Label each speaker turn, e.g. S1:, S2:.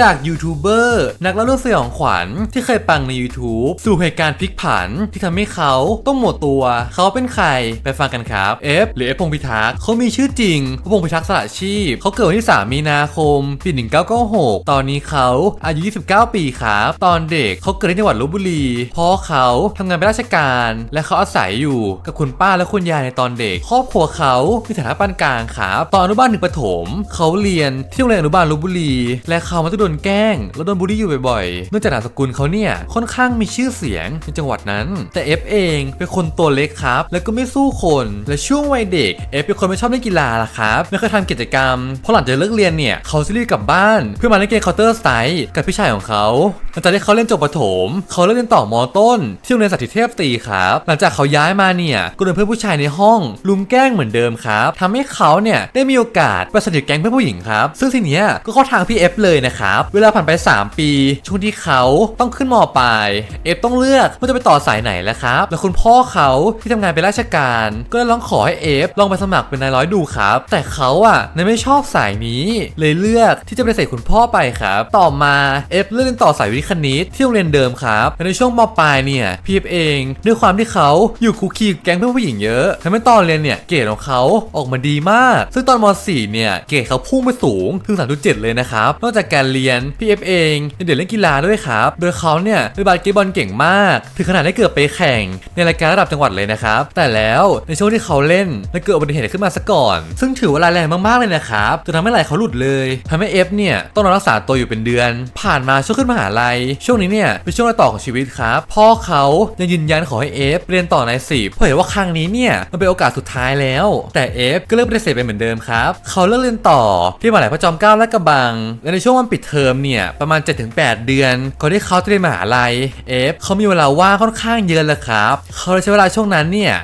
S1: จากยูทูบเบอร์นักเล่าเรื่องสยองขวัญที่เคยปังใน YouTube สู่เหตุการณ์พลิกผันที่ทำให้เขาต้องหมดตัว เขาเป็นใคร ไปฟังกันครับ F หรือ F พงพิทักษ์เขามีชื่อจริงพพงพิทักษ์สละชีพ เขาเกิดวันที่ 3 มีนาคม ปี 1996 ตอนนี้เขาอายุ 29 ปีครับ ตอนเด็กเขาเกิดที่จังหวัดลบบุรีพ่อเขาทำงานเป็นราชการ และเขาอาศัยอยู่กับคุณป้าและคุณยายในตอนเด็ก ครอบครัวเขามีฐานะปานกลางครับตอนอนุบาลถึงประถม เขาเรียนที่โรงเรียนอนุบาลลบบุรี และเขามักจะโดนแกล้ง แล้วโดนบูลลี่อยู่บ่อยๆเนื่องจากนามสกุลเขาเนี่ยค่อนข้างมีชื่อเสียงในจังหวัดนั้น แต่เอฟเองเป็นคนตัวเล็กครับ แล้วก็ไม่สู้คน และช่วงวัยเด็กเอฟเป็นคนไม่ชอบเล่นกีฬาล่ะครับ ไม่เคยทำกิจกรรม พอหลังจากเลิกเรียนเนี่ยเขาจะรีบกลับบ้าน เพื่อมาเล่นเกมเคาน์เตอร์สไตล์กับพี่ชายของเขาหลังจากที่เขาเล่นจบประถม เขาเลือกเรียนต่อมอต้น ที่โรงเรียนสาธิตเทพตีครับ หลังจากเขาย้ายมาเนี่ยก็โดนเพื่อนผู้ชายในห้องลุมแกล้งเหมือนเดิมครับทำให้เขาเนี่ยได้มีโอกาสไปสนิทแก๊งเพื่อนผู้หญิงครับ ซึ่งทีเนี้ยก็เข้าทางพี่เอฟเลยนะครับ เวลาผ่านไป 3 ปี ช่วงที่เขาต้องขึ้นมปลายเอฟต้องเลือกว่าจะไปต่อสายไหนแล้วครับ และคุณพ่อเขาที่ทำงานเป็นราชการ ก็เลยร้องขอให้เอฟลองไปสมัครเป็นนายร้อยดูครับ แต่เขาอะไม่ชอบสายนี้ เลยเลือกที่จะไปใส่คุณพ่อไปครับ ต่อมาเอฟเลือกเรียนต่อสายวิทย์คณิตที่โรงเรียนเดิมครับในช่วงมปลายเนี่ยพี่เอฟเองด้วยความที่เขาอยู่คุกคีแก๊งเพื่อนผู้หญิงเยอะทำให้ตอนเรียนเนี่ยเกรดของเขาออกมาดีมาก ซึ่งตอนม .4 เนี่ยเกรดเขาพุ่งไปสูงถึง 3.7 เลยนะครับนอกจากการเรียนพี่เอฟเองยังเด่นเล่นกีฬาด้วยครับโดยเขาเนี่ยเล่นบาสเกตบอลเก่งมาก ถึงขนาดได้เกือบไปแข่งในรายการระดับจังหวัดเลยนะครับแต่แล้วในช่วงที่เขาเล่นได้เกิดอุบัติเหตุขึ้นมาซะก่อน ซึ่งถือว่าร้ายแรงมากๆเลยนะครับจนทำให้ไหล่เขาหลุดเลยทำให้เอฟเนี่ยต้องนอนรักษาตัวอยู่เป็นเดือน ผ่านมาช่วงขึ้นมหาลัยช่วงนี้เนี่ยเป็นช่วงต่อของชีวิตครับ พ่อเขายังยืนยันขอให้เอฟเรียนต่อในสิบเพราะเห็นว่าครั้งนี้เนี่ยมันเป็นโอกาสสุดท้ายแล้ว แต่เอฟก็เลือกปฏิเสธไปเหมือนเดิมครับ เขาเลือกเรียนต่อที่มหาลัยพระจอมเกล้าและกระบัง และในช่วงวันปิดเทอมเนี่ยประมาณ 7-8 เดือนก่อนที่เขาจะเรียนมหาลัยเอฟเขามีเวลาว่างค่อนข้างเยอะเลยครับ เขาเลยใช้เวลาช่วงนั้นเนี่ย